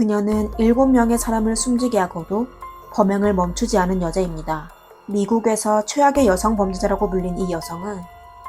그녀는 7명의 사람을 숨지게 하고도 범행을 멈추지 않은 여자입니다. 미국에서 최악의 여성 범죄자라고 불린 이 여성은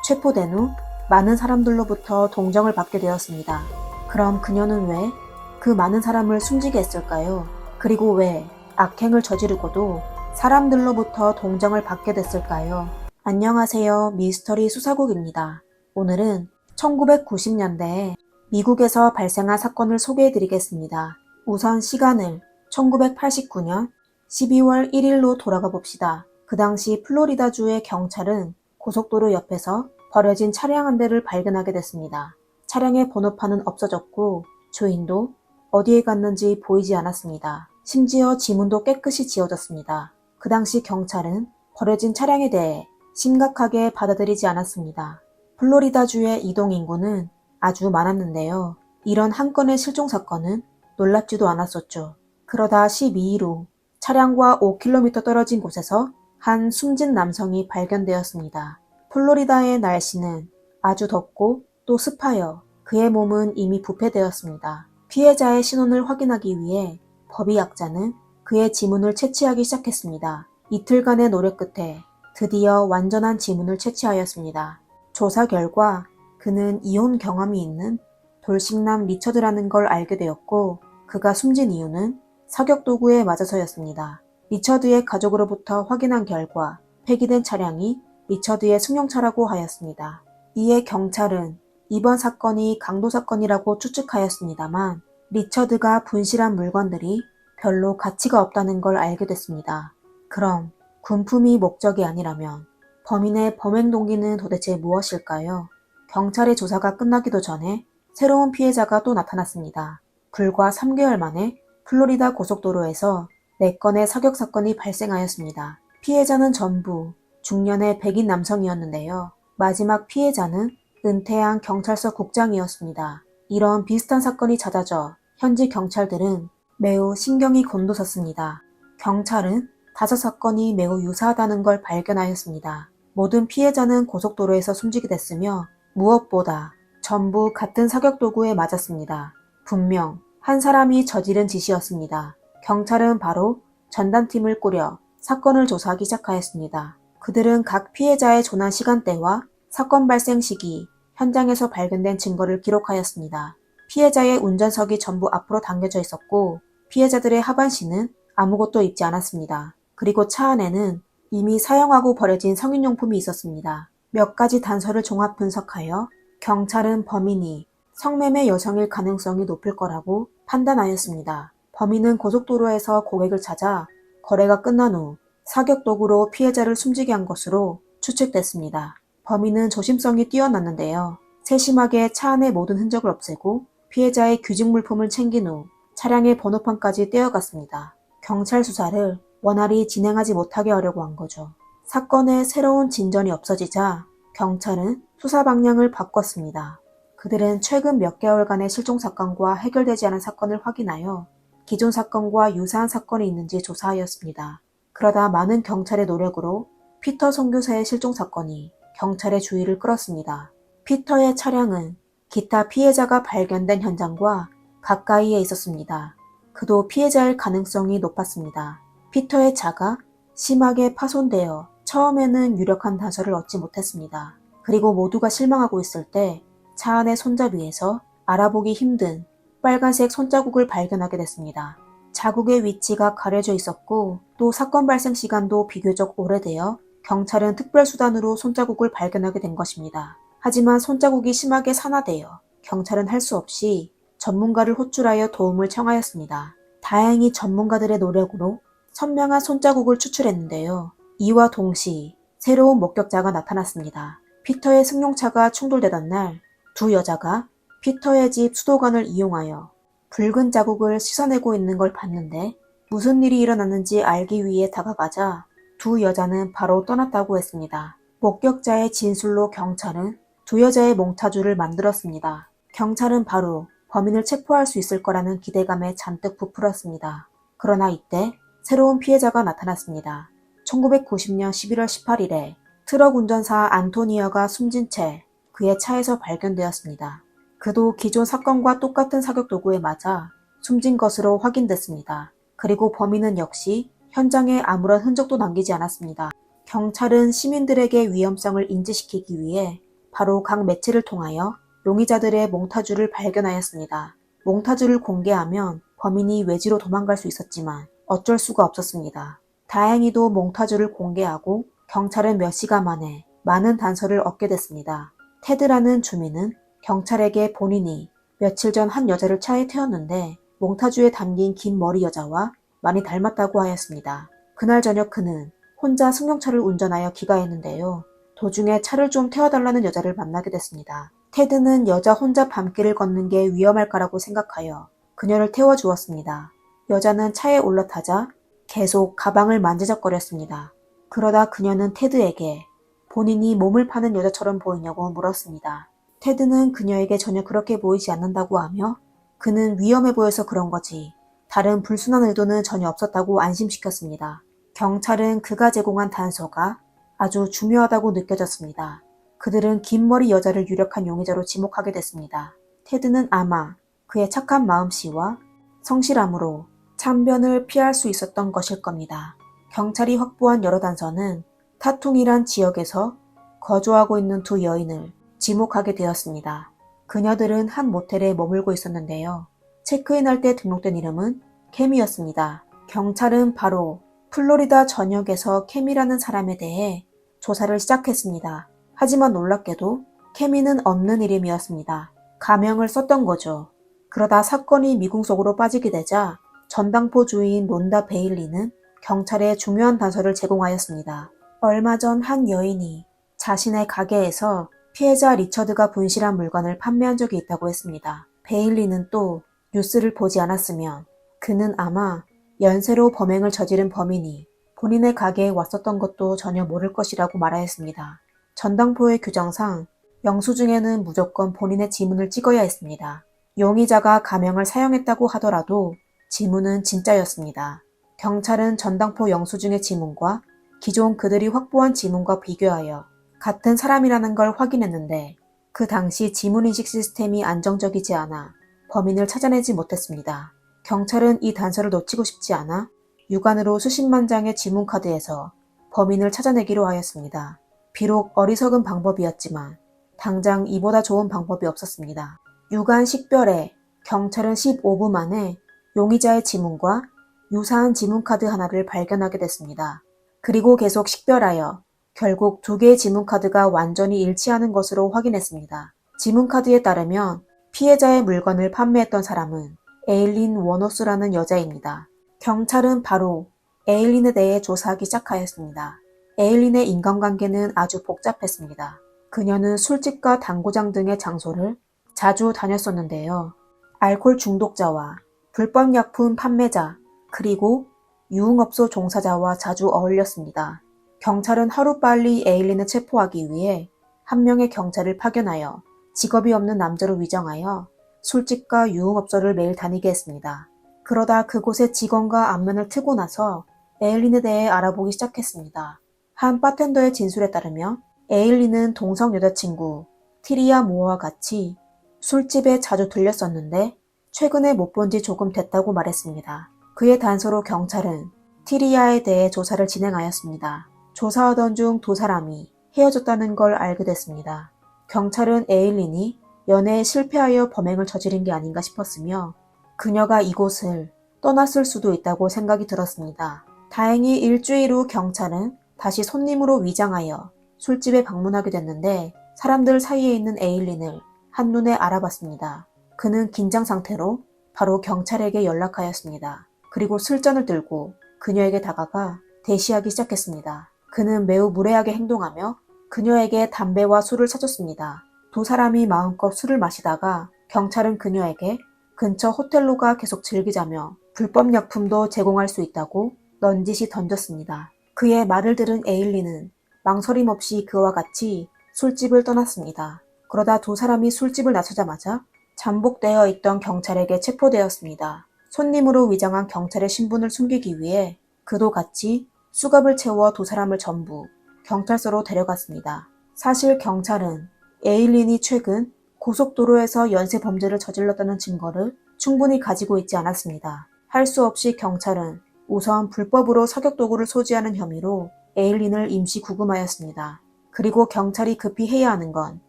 체포된 후 많은 사람들로부터 동정을 받게 되었습니다. 그럼 그녀는 왜 그 많은 사람을 숨지게 했을까요? 그리고 왜 악행을 저지르고도 사람들로부터 동정을 받게 됐을까요? 안녕하세요. 미스터리 수사국입니다. 오늘은 1990년대에 미국에서 발생한 사건을 소개해 드리겠습니다. 우선 시간을 1989년 12월 1일로 돌아가 봅시다. 그 당시 플로리다주의 경찰은 고속도로 옆에서 버려진 차량 한 대를 발견하게 됐습니다. 차량의 번호판은 없어졌고 주인도 어디에 갔는지 보이지 않았습니다. 심지어 지문도 깨끗이 지워졌습니다. 그 당시 경찰은 버려진 차량에 대해 심각하게 받아들이지 않았습니다. 플로리다주의 이동 인구는 아주 많았는데요. 이런 한 건의 실종 사건은 놀랍지도 않았었죠. 그러다 12일 후 차량과 5km 떨어진 곳에서 한 숨진 남성이 발견되었습니다. 플로리다의 날씨는 아주 덥고 또 습하여 그의 몸은 이미 부패되었습니다. 피해자의 신원을 확인하기 위해 법의학자는 그의 지문을 채취하기 시작했습니다. 이틀간의 노력 끝에 드디어 완전한 지문을 채취하였습니다. 조사 결과 그는 이혼 경험이 있는 돌싱남 리처드라는 걸 알게 되었고 그가 숨진 이유는 사격 도구에 맞아서였습니다. 리처드의 가족으로부터 확인한 결과 폐기된 차량이 리처드의 승용차라고 하였습니다. 이에 경찰은 이번 사건이 강도 사건이라고 추측하였습니다만 리처드가 분실한 물건들이 별로 가치가 없다는 걸 알게 됐습니다. 그럼 군품이 목적이 아니라면 범인의 범행 동기는 도대체 무엇일까요? 경찰의 조사가 끝나기도 전에 새로운 피해자가 또 나타났습니다. 불과 3개월 만에 플로리다 고속도로에서 4건의 사격 사건이 발생하였습니다. 피해자는 전부 중년의 백인 남성이었는데요. 마지막 피해자는 은퇴한 경찰서 국장이었습니다. 이런 비슷한 사건이 잦아져 현지 경찰들은 매우 신경이 곤두섰습니다. 경찰은 다섯 사건이 매우 유사하다는 걸 발견하였습니다. 모든 피해자는 고속도로에서 숨지게 됐으며 무엇보다 전부 같은 사격 도구에 맞았습니다. 분명 한 사람이 저지른 짓이었습니다. 경찰은 바로 전담팀을 꾸려 사건을 조사하기 시작하였습니다. 그들은 각 피해자의 조난 시간대와 사건 발생 시기, 현장에서 발견된 증거를 기록하였습니다. 피해자의 운전석이 전부 앞으로 당겨져 있었고 피해자들의 하반신은 아무것도 입지 않았습니다. 그리고 차 안에는 이미 사용하고 버려진 성인용품이 있었습니다. 몇 가지 단서를 종합 분석하여 경찰은 범인이 성매매 여성일 가능성이 높을 거라고 판단하였습니다. 범인은 고속도로에서 고객을 찾아 거래가 끝난 후 사격 도구로 피해자를 숨지게 한 것으로 추측됐습니다. 범인은 조심성이 뛰어났는데요. 세심하게 차 안의 모든 흔적을 없애고 피해자의 규직 물품을 챙긴 후 차량의 번호판까지 떼어갔습니다. 경찰 수사를 원활히 진행하지 못하게 하려고 한 거죠. 사건의 새로운 진전이 없어지자 경찰은 수사 방향을 바꿨습니다. 그들은 최근 몇 개월간의 실종 사건과 해결되지 않은 사건을 확인하여 기존 사건과 유사한 사건이 있는지 조사하였습니다. 그러다 많은 경찰의 노력으로 피터 선교사의 실종 사건이 경찰의 주의를 끌었습니다. 피터의 차량은 기타 피해자가 발견된 현장과 가까이에 있었습니다. 그도 피해자일 가능성이 높았습니다. 피터의 차가 심하게 파손되어 처음에는 유력한 단서를 얻지 못했습니다. 그리고 모두가 실망하고 있을 때 차 안의 손잡이에서 알아보기 힘든 빨간색 손자국을 발견하게 됐습니다. 자국의 위치가 가려져 있었고 또 사건 발생 시간도 비교적 오래되어 경찰은 특별수단으로 손자국을 발견하게 된 것입니다. 하지만 손자국이 심하게 산화되어 경찰은 할 수 없이 전문가를 호출하여 도움을 청하였습니다. 다행히 전문가들의 노력으로 선명한 손자국을 추출했는데요. 이와 동시 새로운 목격자가 나타났습니다. 피터의 승용차가 충돌되던 날 두 여자가 피터의 집 수도관을 이용하여 붉은 자국을 씻어내고 있는 걸 봤는데 무슨 일이 일어났는지 알기 위해 다가가자 두 여자는 바로 떠났다고 했습니다. 목격자의 진술로 경찰은 두 여자의 몽타주를 만들었습니다. 경찰은 바로 범인을 체포할 수 있을 거라는 기대감에 잔뜩 부풀었습니다. 그러나 이때 새로운 피해자가 나타났습니다. 1990년 11월 18일에 트럭 운전사 안토니어가 숨진 채 그의 차에서 발견되었습니다. 그도 기존 사건과 똑같은 사격 도구에 맞아 숨진 것으로 확인됐습니다. 그리고 범인은 역시 현장에 아무런 흔적도 남기지 않았습니다. 경찰은 시민들에게 위험성을 인지시키기 위해 바로 각 매체를 통하여 용의자들의 몽타주를 발견하였습니다. 몽타주를 공개하면 범인이 외지로 도망갈 수 있었지만 어쩔 수가 없었습니다. 다행히도 몽타주를 공개하고 경찰은 몇 시간 만에 많은 단서를 얻게 됐습니다. 테드라는 주민은 경찰에게 본인이 며칠 전 한 여자를 차에 태웠는데 몽타주에 담긴 긴 머리 여자와 많이 닮았다고 하였습니다. 그날 저녁 그는 혼자 승용차를 운전하여 귀가했는데요. 도중에 차를 좀 태워달라는 여자를 만나게 됐습니다. 테드는 여자 혼자 밤길을 걷는 게 위험할까라고 생각하여 그녀를 태워주었습니다. 여자는 차에 올라타자 계속 가방을 만지작거렸습니다. 그러다 그녀는 테드에게 본인이 몸을 파는 여자처럼 보이냐고 물었습니다. 테드는 그녀에게 전혀 그렇게 보이지 않는다고 하며 그는 위험해 보여서 그런 거지 다른 불순한 의도는 전혀 없었다고 안심시켰습니다. 경찰은 그가 제공한 단서가 아주 중요하다고 느껴졌습니다. 그들은 긴 머리 여자를 유력한 용의자로 지목하게 됐습니다. 테드는 아마 그의 착한 마음씨와 성실함으로 참변을 피할 수 있었던 것일 겁니다. 경찰이 확보한 여러 단서는 타퉁이란 지역에서 거주하고 있는 두 여인을 지목하게 되었습니다. 그녀들은 한 모텔에 머물고 있었는데요. 체크인할 때 등록된 이름은 캠이었습니다. 경찰은 바로 플로리다 전역에서 캠이라는 사람에 대해 조사를 시작했습니다. 하지만 놀랍게도 케미는 없는 이름이었습니다. 가명을 썼던 거죠. 그러다 사건이 미궁 속으로 빠지게 되자 전당포 주인 론다 베일리는 경찰에 중요한 단서를 제공하였습니다. 얼마 전 한 여인이 자신의 가게에서 피해자 리처드가 분실한 물건을 판매한 적이 있다고 했습니다. 베일리는 또 뉴스를 보지 않았으면 그는 아마 연쇄로 범행을 저지른 범인이 본인의 가게에 왔었던 것도 전혀 모를 것이라고 말하였습니다. 전당포의 규정상 영수증에는 무조건 본인의 지문을 찍어야 했습니다. 용의자가 가명을 사용했다고 하더라도 지문은 진짜였습니다. 경찰은 전당포 영수증의 지문과 기존 그들이 확보한 지문과 비교하여 같은 사람이라는 걸 확인했는데 그 당시 지문인식 시스템이 안정적이지 않아 범인을 찾아내지 못했습니다. 경찰은 이 단서를 놓치고 싶지 않아 육안으로 수십만 장의 지문카드에서 범인을 찾아내기로 하였습니다. 비록 어리석은 방법이었지만 당장 이보다 좋은 방법이 없었습니다. 육안 식별에 경찰은 15분 만에 용의자의 지문과 유사한 지문카드 하나를 발견하게 됐습니다. 그리고 계속 식별하여 결국 두 개의 지문카드가 완전히 일치하는 것으로 확인했습니다. 지문카드에 따르면 피해자의 물건을 판매했던 사람은 에일린 워너스라는 여자입니다. 경찰은 바로 에일린에 대해 조사하기 시작하였습니다. 에일린의 인간관계는 아주 복잡했습니다. 그녀는 술집과 당구장 등의 장소를 자주 다녔었는데요. 알코올 중독자와 불법 약품 판매자, 그리고 유흥업소 종사자와 자주 어울렸습니다. 경찰은 하루빨리 에일린을 체포하기 위해 한 명의 경찰을 파견하여 직업이 없는 남자로 위정하여 술집과 유흥업소를 매일 다니게 했습니다. 그러다 그곳의 직원과 안면을 트고 나서 에일린에 대해 알아보기 시작했습니다. 한 바텐더의 진술에 따르면 에일린은 동성 여자친구 티리아 모어와 같이 술집에 자주 들렸었는데 최근에 못 본 지 조금 됐다고 말했습니다. 그의 단서로 경찰은 티리아에 대해 조사를 진행하였습니다. 조사하던 중 두 사람이 헤어졌다는 걸 알게 됐습니다. 경찰은 에일린이 연애에 실패하여 범행을 저지른 게 아닌가 싶었으며 그녀가 이곳을 떠났을 수도 있다고 생각이 들었습니다. 다행히 일주일 후 경찰은 다시 손님으로 위장하여 술집에 방문하게 됐는데 사람들 사이에 있는 에일린을 한눈에 알아봤습니다. 그는 긴장 상태로 바로 경찰에게 연락하였습니다. 그리고 술잔을 들고 그녀에게 다가가 대시하기 시작했습니다. 그는 매우 무례하게 행동하며 그녀에게 담배와 술을 사줬습니다. 두 사람이 마음껏 술을 마시다가 경찰은 그녀에게 근처 호텔로 가 계속 즐기자며 불법 약품도 제공할 수 있다고 넌지시 던졌습니다. 그의 말을 들은 에일리는 망설임 없이 그와 같이 술집을 떠났습니다. 그러다 두 사람이 술집을 나서자마자 잠복되어 있던 경찰에게 체포되었습니다. 손님으로 위장한 경찰의 신분을 숨기기 위해 그도 같이 수갑을 채워 두 사람을 전부 경찰서로 데려갔습니다. 사실 경찰은 에일린이 최근 고속도로에서 연쇄 범죄를 저질렀다는 증거를 충분히 가지고 있지 않았습니다. 할 수 없이 경찰은 우선 불법으로 사격 도구를 소지하는 혐의로 에일린을 임시 구금하였습니다. 그리고 경찰이 급히 해야 하는 건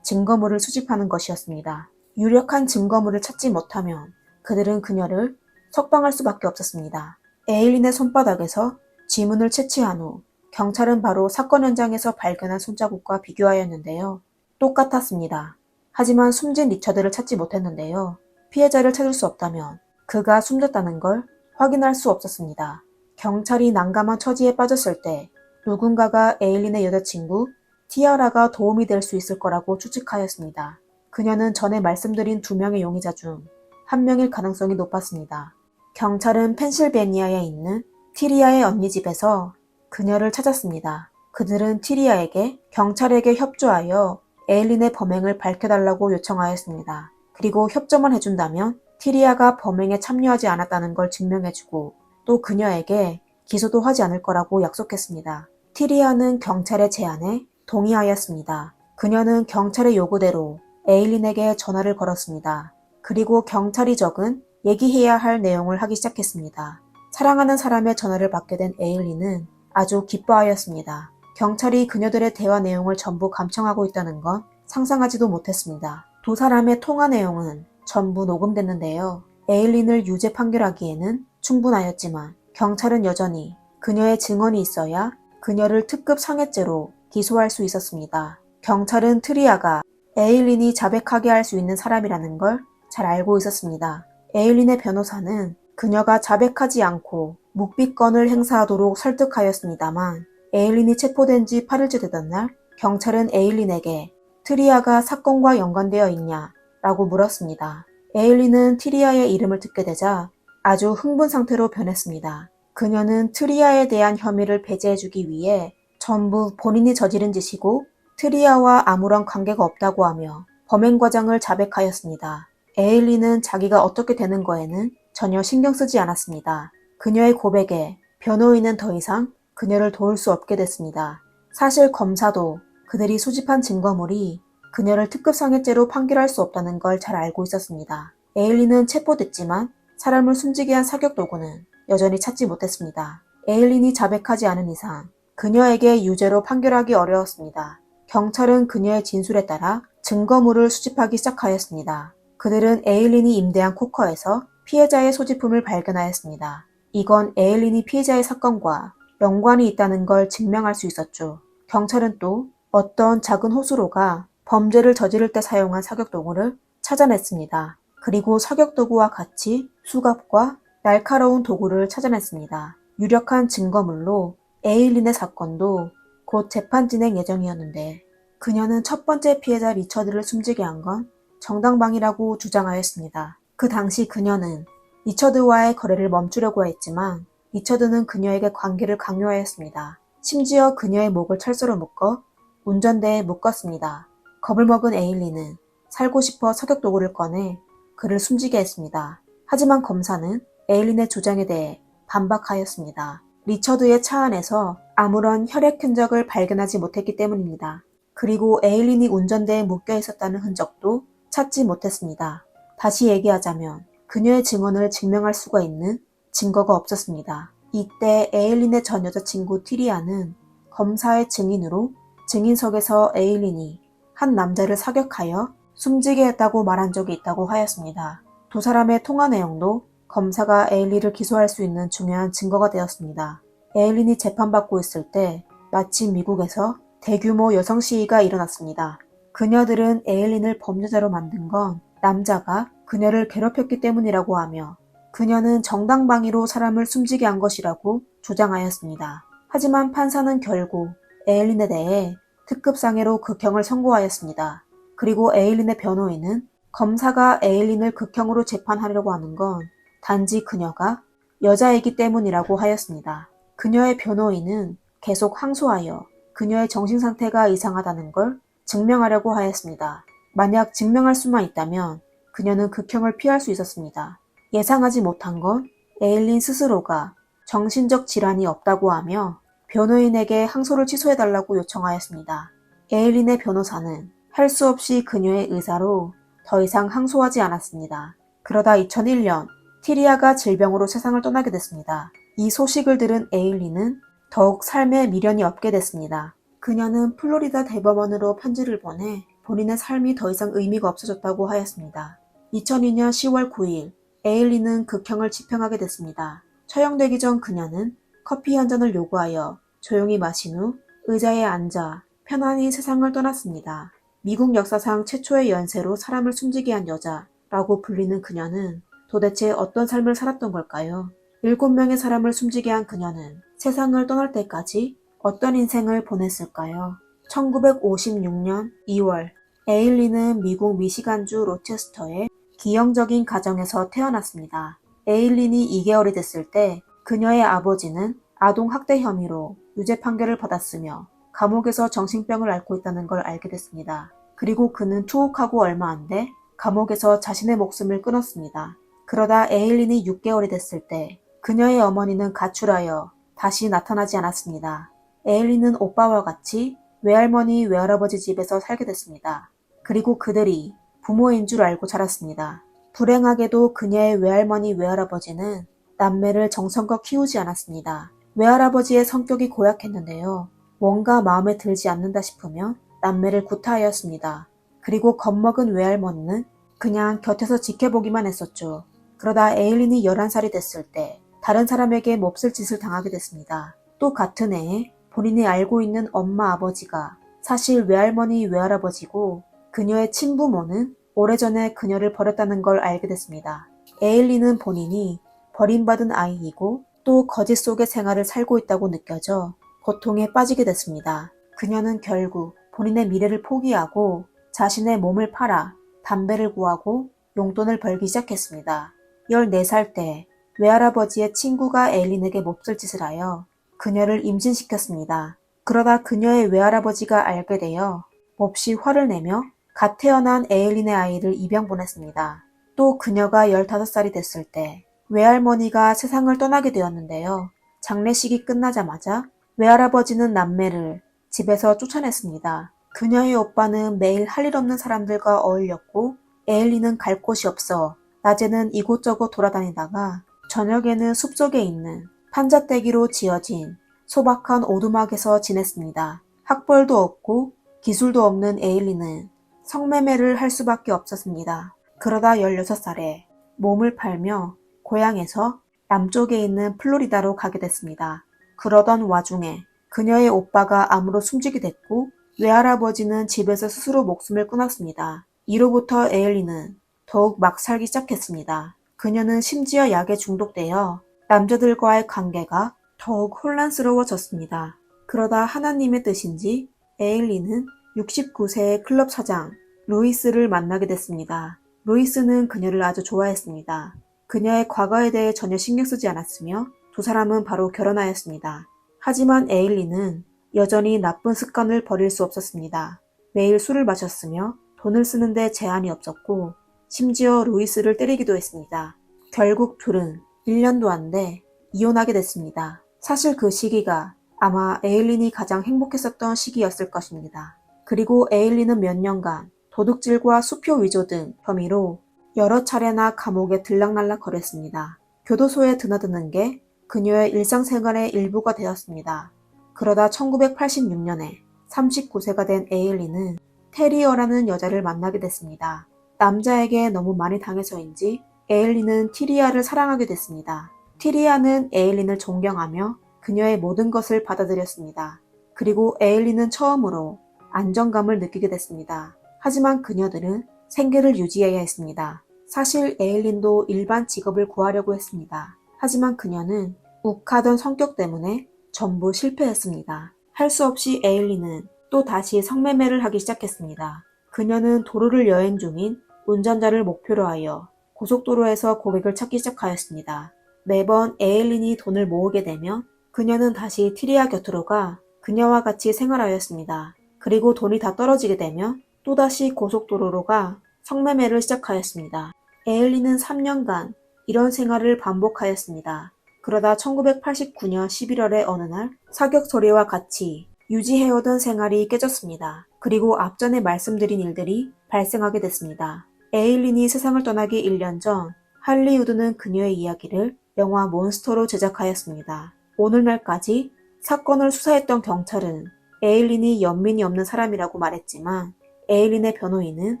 증거물을 수집하는 것이었습니다. 유력한 증거물을 찾지 못하면 그들은 그녀를 석방할 수밖에 없었습니다. 에일린의 손바닥에서 지문을 채취한 후 경찰은 바로 사건 현장에서 발견한 손자국과 비교하였는데요. 똑같았습니다. 하지만 숨진 리처드를 찾지 못했는데요. 피해자를 찾을 수 없다면 그가 숨졌다는 걸 확인할 수 없었습니다. 경찰이 난감한 처지에 빠졌을 때 누군가가 에일린의 여자친구 티아라가 도움이 될 수 있을 거라고 추측하였습니다. 그녀는 전에 말씀드린 두 명의 용의자 중 한 명일 가능성이 높았습니다. 경찰은 펜실베니아에 있는 티리아의 언니 집에서 그녀를 찾았습니다. 그들은 티리아에게 경찰에게 협조하여 에일린의 범행을 밝혀달라고 요청하였습니다. 그리고 협조만 해준다면 티리아가 범행에 참여하지 않았다는 걸 증명해주고 또 그녀에게 기소도 하지 않을 거라고 약속했습니다. 티리아는 경찰의 제안에 동의하였습니다. 그녀는 경찰의 요구대로 에일린에게 전화를 걸었습니다. 그리고 경찰이 적은 얘기해야 할 내용을 하기 시작했습니다. 사랑하는 사람의 전화를 받게 된 에일린은 아주 기뻐하였습니다. 경찰이 그녀들의 대화 내용을 전부 감청하고 있다는 건 상상하지도 못했습니다. 두 사람의 통화 내용은 전부 녹음됐는데요. 에일린을 유죄 판결하기에는 충분하였지만 경찰은 여전히 그녀의 증언이 있어야 그녀를 특급 상해죄로 기소할 수 있었습니다. 경찰은 트리아가 에일린이 자백하게 할 수 있는 사람이라는 걸 잘 알고 있었습니다. 에일린의 변호사는 그녀가 자백하지 않고 묵비권을 행사하도록 설득하였습니다만 에일린이 체포된 지 8일째 되던 날 경찰은 에일린에게 트리아가 사건과 연관되어 있냐 라고 물었습니다. 에일린은 트리아의 이름을 듣게 되자 아주 흥분 상태로 변했습니다. 그녀는 트리아에 대한 혐의를 배제해주기 위해 전부 본인이 저지른 짓이고 트리아와 아무런 관계가 없다고 하며 범행 과정을 자백하였습니다. 에일린은 자기가 어떻게 되는 거에는 전혀 신경 쓰지 않았습니다. 그녀의 고백에 변호인은 더 이상 그녀를 도울 수 없게 됐습니다. 사실 검사도 그들이 수집한 증거물이 그녀를 특급상해죄로 판결할 수 없다는 걸 잘 알고 있었습니다. 에일린은 체포됐지만 사람을 숨지게 한 사격 도구는 여전히 찾지 못했습니다. 에일린이 자백하지 않은 이상 그녀에게 유죄로 판결하기 어려웠습니다. 경찰은 그녀의 진술에 따라 증거물을 수집하기 시작하였습니다. 그들은 에일린이 임대한 코커에서 피해자의 소지품을 발견하였습니다. 이건 에일린이 피해자의 사건과 연관이 있다는 걸 증명할 수 있었죠. 경찰은 또 어떤 작은 호수로가 범죄를 저지를 때 사용한 사격도구를 찾아냈습니다. 그리고 사격도구와 같이 수갑과 날카로운 도구를 찾아냈습니다. 유력한 증거물로 에일린의 사건도 곧 재판 진행 예정이었는데 그녀는 첫 번째 피해자 리처드를 숨지게 한 건 정당방위라고 주장하였습니다. 그 당시 그녀는 리처드와의 거래를 멈추려고 했지만 리처드는 그녀에게 관계를 강요하였습니다. 심지어 그녀의 목을 철수로 묶어 운전대에 묶었습니다. 겁을 먹은 에일리는 살고 싶어 사격도구를 꺼내 그를 숨지게 했습니다. 하지만 검사는 에일린의 주장에 대해 반박하였습니다. 리처드의 차 안에서 아무런 혈액 흔적을 발견하지 못했기 때문입니다. 그리고 에일린이 운전대에 묶여 있었다는 흔적도 찾지 못했습니다. 다시 얘기하자면 그녀의 증언을 증명할 수가 있는 증거가 없었습니다. 이때 에일린의 전 여자친구 티리아는 검사의 증인으로 증인석에서 에일린이 한 남자를 사격하여 숨지게 했다고 말한 적이 있다고 하였습니다. 두 사람의 통화 내용도 검사가 에일린을 기소할 수 있는 중요한 증거가 되었습니다. 에일린이 재판받고 있을 때 마침 미국에서 대규모 여성 시위가 일어났습니다. 그녀들은 에일린을 범죄자로 만든 건 남자가 그녀를 괴롭혔기 때문이라고 하며 그녀는 정당방위로 사람을 숨지게 한 것이라고 주장하였습니다. 하지만 판사는 결국 에일린에 대해 특급상해로 극형을 선고하였습니다. 그리고 에일린의 변호인은 검사가 에일린을 극형으로 재판하려고 하는 건 단지 그녀가 여자이기 때문이라고 하였습니다. 그녀의 변호인은 계속 항소하여 그녀의 정신 상태가 이상하다는 걸 증명하려고 하였습니다. 만약 증명할 수만 있다면 그녀는 극형을 피할 수 있었습니다. 예상하지 못한 건 에일린 스스로가 정신적 질환이 없다고 하며 변호인에게 항소를 취소해달라고 요청하였습니다. 에일린의 변호사는 할 수 없이 그녀의 의사로 더 이상 항소하지 않았습니다. 그러다 2001년 티리아가 질병으로 세상을 떠나게 됐습니다. 이 소식을 들은 에일리는 더욱 삶에 미련이 없게 됐습니다. 그녀는 플로리다 대법원으로 편지를 보내 본인의 삶이 더 이상 의미가 없어졌다고 하였습니다. 2002년 10월 9일 에일리는 극형을 집행하게 됐습니다. 처형되기 전 그녀는 커피 한 잔을 요구하여 조용히 마신 후 의자에 앉아 편안히 세상을 떠났습니다. 미국 역사상 최초의 연쇄로 사람을 숨지게 한 여자라고 불리는 그녀는 도대체 어떤 삶을 살았던 걸까요? 일곱 명의 사람을 숨지게 한 그녀는 세상을 떠날 때까지 어떤 인생을 보냈을까요? 1956년 2월 에일리는 미국 미시간주 로체스터의 기형적인 가정에서 태어났습니다. 에일린이 2개월이 됐을 때 그녀의 아버지는 아동 학대 혐의로 유죄 판결을 받았으며 감옥에서 정신병을 앓고 있다는 걸 알게 됐습니다. 그리고 그는 투옥하고 얼마 안 돼 감옥에서 자신의 목숨을 끊었습니다. 그러다 에일린이 6개월이 됐을 때 그녀의 어머니는 가출하여 다시 나타나지 않았습니다. 에일린은 오빠와 같이 외할머니, 외할아버지 집에서 살게 됐습니다. 그리고 그들이 부모인 줄 알고 자랐습니다. 불행하게도 그녀의 외할머니, 외할아버지는 남매를 정성껏 키우지 않았습니다. 외할아버지의 성격이 고약했는데요. 뭔가 마음에 들지 않는다 싶으면 남매를 구타하였습니다. 그리고 겁먹은 외할머니는 그냥 곁에서 지켜보기만 했었죠. 그러다 에일린이 11살이 됐을 때 다른 사람에게 몹쓸 짓을 당하게 됐습니다. 또 같은 해에 본인이 알고 있는 엄마 아버지가 사실 외할머니 외할아버지고 그녀의 친부모는 오래전에 그녀를 버렸다는 걸 알게 됐습니다. 에일리는 본인이 버림받은 아이이고 또 거짓 속의 생활을 살고 있다고 느껴져 고통에 빠지게 됐습니다. 그녀는 결국 본인의 미래를 포기하고 자신의 몸을 팔아 담배를 구하고 용돈을 벌기 시작했습니다. 14살 때 외할아버지의 친구가 에일린에게 몹쓸 짓을 하여 그녀를 임신시켰습니다. 그러다 그녀의 외할아버지가 알게 되어 몹시 화를 내며 갓 태어난 에일린의 아이를 입양 보냈습니다. 또 그녀가 15살이 됐을 때 외할머니가 세상을 떠나게 되었는데요. 장례식이 끝나자마자 외할아버지는 남매를 집에서 쫓아냈습니다. 그녀의 오빠는 매일 할 일 없는 사람들과 어울렸고 에일리는 갈 곳이 없어 낮에는 이곳저곳 돌아다니다가 저녁에는 숲속에 있는 판자떼기로 지어진 소박한 오두막에서 지냈습니다. 학벌도 없고 기술도 없는 에일리는 성매매를 할 수밖에 없었습니다. 그러다 16살에 몸을 팔며 고향에서 남쪽에 있는 플로리다로 가게 됐습니다. 그러던 와중에 그녀의 오빠가 암으로 숨지게 됐고 외할아버지는 집에서 스스로 목숨을 끊었습니다. 이로부터 에일리는 더욱 막 살기 시작했습니다. 그녀는 심지어 약에 중독되어 남자들과의 관계가 더욱 혼란스러워졌습니다. 그러다 하나님의 뜻인지 에일리는 69세의 클럽 사장 루이스를 만나게 됐습니다. 루이스는 그녀를 아주 좋아했습니다. 그녀의 과거에 대해 전혀 신경 쓰지 않았으며 두 사람은 바로 결혼하였습니다. 하지만 에일리는 여전히 나쁜 습관을 버릴 수 없었습니다. 매일 술을 마셨으며 돈을 쓰는데 제한이 없었고 심지어 루이스를 때리기도 했습니다. 결국 둘은 1년도 안 돼 이혼하게 됐습니다. 사실 그 시기가 아마 에일린이 가장 행복했었던 시기였을 것입니다. 그리고 에일린은 몇 년간 도둑질과 수표 위조 등 혐의로 여러 차례나 감옥에 들락날락 거렸습니다. 교도소에 드나드는 게 그녀의 일상생활의 일부가 되었습니다. 그러다 1986년에 39세가 된 에일리는 테리어라는 여자를 만나게 됐습니다. 남자에게 너무 많이 당해서인지 에일리는 티리아를 사랑하게 됐습니다. 티리아는 에일린을 존경하며 그녀의 모든 것을 받아들였습니다. 그리고 에일리는 처음으로 안정감을 느끼게 됐습니다. 하지만 그녀들은 생계를 유지해야 했습니다. 사실 에일린도 일반 직업을 구하려고 했습니다. 하지만 그녀는 욱하던 성격 때문에 전부 실패했습니다. 할 수 없이 에일린은 또 다시 성매매를 하기 시작했습니다. 그녀는 도로를 여행 중인 운전자를 목표로 하여 고속도로에서 고객을 찾기 시작하였습니다. 매번 에일린이 돈을 모으게 되면 그녀는 다시 티리아 곁으로 가 그녀와 같이 생활하였습니다. 그리고 돈이 다 떨어지게 되면 또다시 고속도로로 가 성매매를 시작하였습니다. 에일린은 3년간 이런 생활을 반복하였습니다. 그러다 1989년 11월의 어느 날 사격 소리와 같이 유지해오던 생활이 깨졌습니다. 그리고 앞전에 말씀드린 일들이 발생하게 됐습니다. 에일린이 세상을 떠나기 1년 전 할리우드는 그녀의 이야기를 영화 몬스터로 제작하였습니다. 오늘날까지 사건을 수사했던 경찰은 에일린이 연민이 없는 사람이라고 말했지만 에일린의 변호인은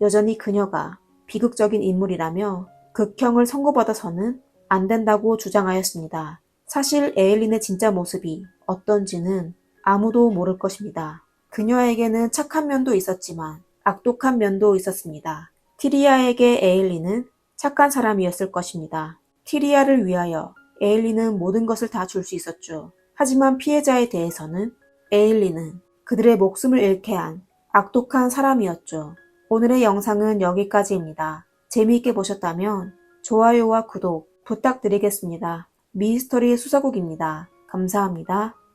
여전히 그녀가 비극적인 인물이라며 극형을 선고받아서는 안 된다고 주장하였습니다. 사실 에일린의 진짜 모습이 어떤지는 아무도 모를 것입니다. 그녀에게는 착한 면도 있었지만 악독한 면도 있었습니다. 티리아에게 에일린은 착한 사람이었을 것입니다. 티리아를 위하여 에일린은 모든 것을 다 줄 수 있었죠. 하지만 피해자에 대해서는 에일린은 그들의 목숨을 잃게 한 악독한 사람이었죠. 오늘의 영상은 여기까지입니다. 재미있게 보셨다면 좋아요와 구독 부탁드리겠습니다. 미스터리 수사국입니다. 감사합니다.